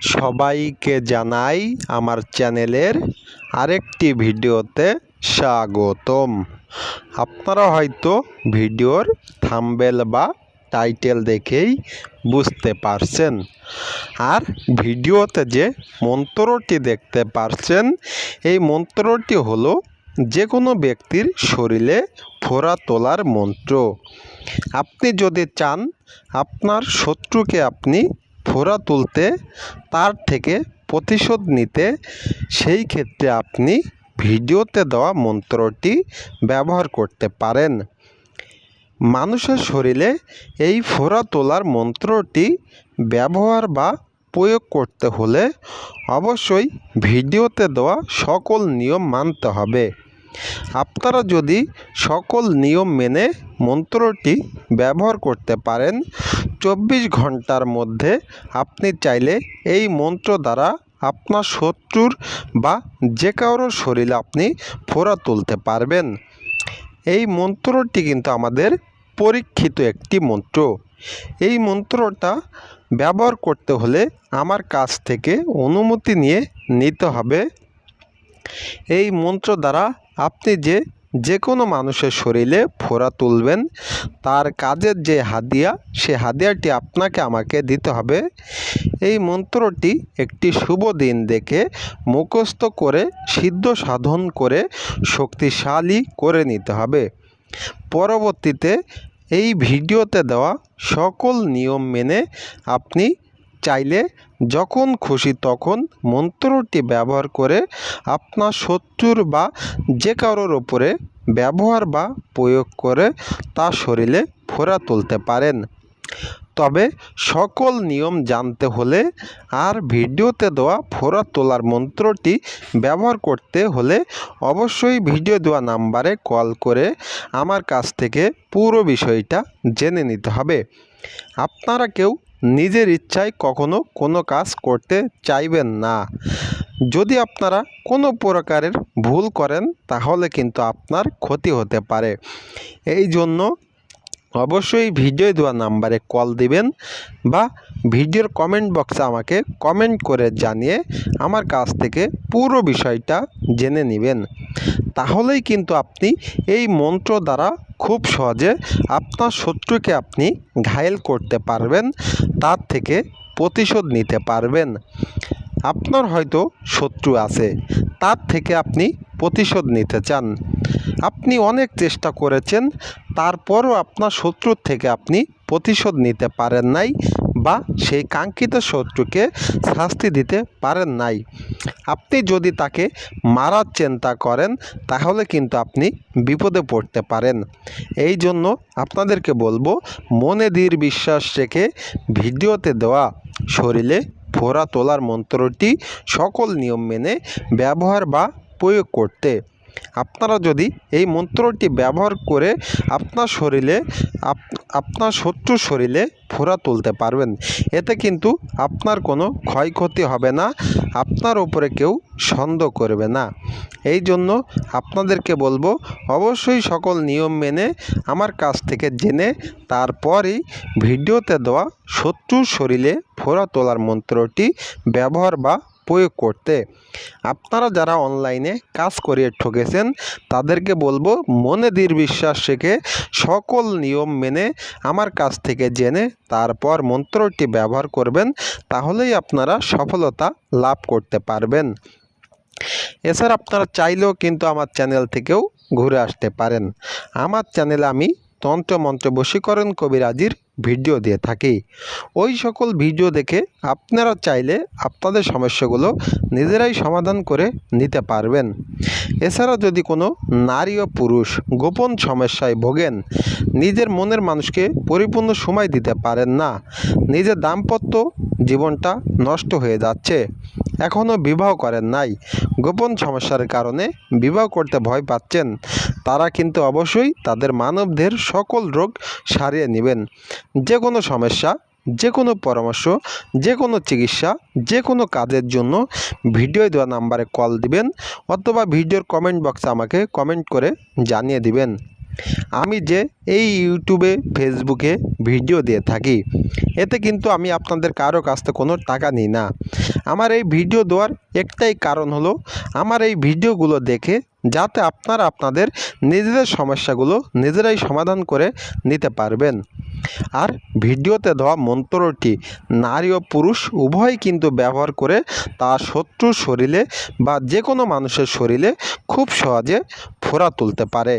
সবাইকে জানাই আমার চ্যানেলের আরেকটি ভিডিওতে স্বাগতম। আপনারা হয়তো ভিডিওর থাম্বেল বা টাইটেল দেখেই বুঝতে পারছেন। আর ভিডিওতে যে মন্ত্রটি দেখতে পারছেন, এই মন্ত্রটি হলো যে কোনো ব্যক্তির শরীরে ফোড়া তোলার মন্ত্র। আপনি যদি চান, আপনার শত্রুকে আপনি ফোড়া তুলতে, তার থেকে প্রতিশোধ নিতে, সেই ক্ষেত্রে আপনি ভিডিওতে দেওয়া মন্ত্রটি ব্যবহার করতে পারেন। মানুষের শরীরে এই ফোড়া তোলার মন্ত্রটি ব্যবহার বা প্রয়োগ করতে হলে অবশ্যই ভিডিওতে দেওয়া সকল নিয়ম মানতে হবে। আপনারা যদি সকল নিয়ম মেনে মন্ত্রটি ব্যবহার করতে পারেন, চব্বিশ ঘণ্টার মধ্যে আপনি চাইলে এই মন্ত্র দ্বারা আপনার শত্রুর বা যে কারোর শরীরে আপনি ফোড়া তুলতে পারবেন। এই মন্ত্রটি কিন্তু আমাদের পরীক্ষিত একটি মন্ত্র। এই মন্ত্রটা ব্যবহার করতে হলে আমার কাছ থেকে অনুমতি নিয়ে নিতে হবে। এই মন্ত্র দ্বারা আপনি যে যে কোনো মানুষের শরীরে ফোড়া তুলবেন, তার কাজের যে হাদিয়া, সে হাদিয়াটি আপনাকে আমাকে দিতে হবে। এই মন্ত্রটি একটি শুভ দিন দেখে মুখস্থ করে, সিদ্ধ সাধন করে, শক্তিশালী করে নিতে হবে। পরবর্তীতে এই ভিডিওতে দেওয়া সকল নিয়ম মেনে আপনি চাইলে যখন খুশি তখন মন্ত্রটি ব্যবহার করে আপনার শত্রুর বা যে কারোর ওপরে ব্যবহার বা প্রয়োগ করে তার শরীরে ফোড়া তুলতে পারেন। তবে সকল নিয়ম জানতে হলে আর ভিডিওতে দেওয়া ফোড়া তোলার মন্ত্রটি ব্যবহার করতে হলে অবশ্যই ভিডিও দেওয়া নাম্বারে কল করে আমার কাছ থেকে পুরো বিষয়টা জেনে নিতে হবে। আপনারা কেউ নিজের ইচ্ছায় কখনো কোনো কাজ করতে চাইবেন না। যদি আপনারা কোনো প্রকারের ভুল করেন, তাহলে কিন্তু আপনার ক্ষতি হতে পারে। এই জন্য অবশ্যই ভিডিও দেওয়া নাম্বারে কল দিবেন বা ভিডিওর কমেন্ট বক্সে আমাকে কমেন্ট করে জানিয়ে আমার কাছ থেকে পুরো বিষয়টা জেনে নেবেন। তাহলেই কিন্তু আপনি এই মন্ত্র দ্বারা খুব সহজে আপনার শত্রুকে আপনি ঘায়েল করতে পারবেন, তার থেকে প্রতিশোধ নিতে পারবেন। আপনার হয়তো শত্রু আছে, তার থেকে আপনি প্রতিশোধ নিতে চান। আপনি অনেক চেষ্টা করেছেন, তারপরও আপনার শত্রুর থেকে আপনি প্রতিশোধ নিতে পারেন নাই। বা সেই কাঙ্ক্ষিত শত্রুকে শাস্তি দিতে পারেন নাই। আপনি যদি তাকে মারার চিন্তা করেন, তাহলে কিন্তু আপনি বিপদে পড়তে পারেন। এই জন্য আপনাদেরকে বলব, মনে দৃঢ় বিশ্বাস রেখে ভিডিওতে দেওয়া শরীরে ফোড়া তোলার মন্ত্রটি সকল নিয়ম মেনে ব্যবহার বা প্রয়োগ করতে। আপনারা যদি এই মন্ত্রটি ব্যবহার করে আপনার শরীরে, আপ- আপনার শত্রুর শরীরে ফোড়া তুলতে পারবেন, এতে কিন্তু আপনার কোনো ক্ষয়ক্ষতি হবে না, আপনার উপরে কেউ সন্দেহ করবে না। এই জন্য আপনাদেরকে বলব, অবশ্যই সকল নিয়ম মেনে আমার কাছ থেকে জেনে তারপরই ভিডিওতে দেওয়া শত্রুর শরীরে ফোড়া তোলার মন্ত্রটি ব্যবহার বা প্রয়োগ করতে আপনারা যারা অনলাইনে কাজ করিয়ে ঠকেছেন, তাদেরকে বলব মনে দৃঢ় বিশ্বাস রেখে সকল নিয়ম মেনে আমার কাছ থেকে জেনে তারপর মন্ত্রটি ব্যবহার করবেন, তাহলেই আপনারা সফলতা লাভ করতে পারবেন। এছাড়া আপনারা চাইলেও কিন্তু আমার চ্যানেল থেকেও ঘুরে আসতে পারেন। আমার চ্যানেলে আমি তন্ত্র মন্ত্র বশীকরণ কবিরাজির ভিডিও দিয়ে থাকি। ওই সকল ভিডিও দেখে আপনারা চাইলে আপনাদের সমস্যাগুলো নিজেরাই সমাধান করে নিতে পারবেন। এছাড়া যদি কোনো নারী ও পুরুষ গোপন সমস্যায় ভোগেন, নিজের মনের মানুষকে পরিপূর্ণ সময় দিতে পারেন না। নিজের দাম্পত্য জীবনটা নষ্ট হয়ে যাচ্ছে। এখনও বিবাহ করেন নাই। গোপন সমস্যার কারণে বিবাহ করতে ভয় পাচ্ছেন। তারা কিন্তু অবশ্যই তাদের মানবদের সকল রোগ সারিয়ে নেবেন। যে কোনো সমস্যা, যে কোনো পরামর্শ, যে কোনো চিকিৎসা, যে কোনো কাজের জন্য ভিডিও দেওয়া নাম্বারে কল দিবেন অথবা ভিডিওর কমেন্ট বক্সে আমাকে কমেন্ট করে জানিয়ে দিবেন। আমি যে এই ইউটিউবে, ফেসবুকে ভিডিও দিয়ে থাকি, এতে কিন্তু আমি আপনাদের কারও কাছ থেকে কোনো টাকা নিই না। আমার এই ভিডিও দেওয়ার একটাই কারণ হলো, আমার এই ভিডিওগুলো দেখে যাতে আপনারা আপনাদের নিজেদের সমস্যাগুলো নিজেরাই সমাধান করে নিতে পারবেন। আর ভিডিওতে দেওয়া মন্ত্রটি, নারী ও পুরুষ উভয় কিন্তু ব্যবহার করে তা শত্রুর শরীরে বা যে কোনো মানুষের শরীরে খুব সহজে ফোড়া তুলতে পারে।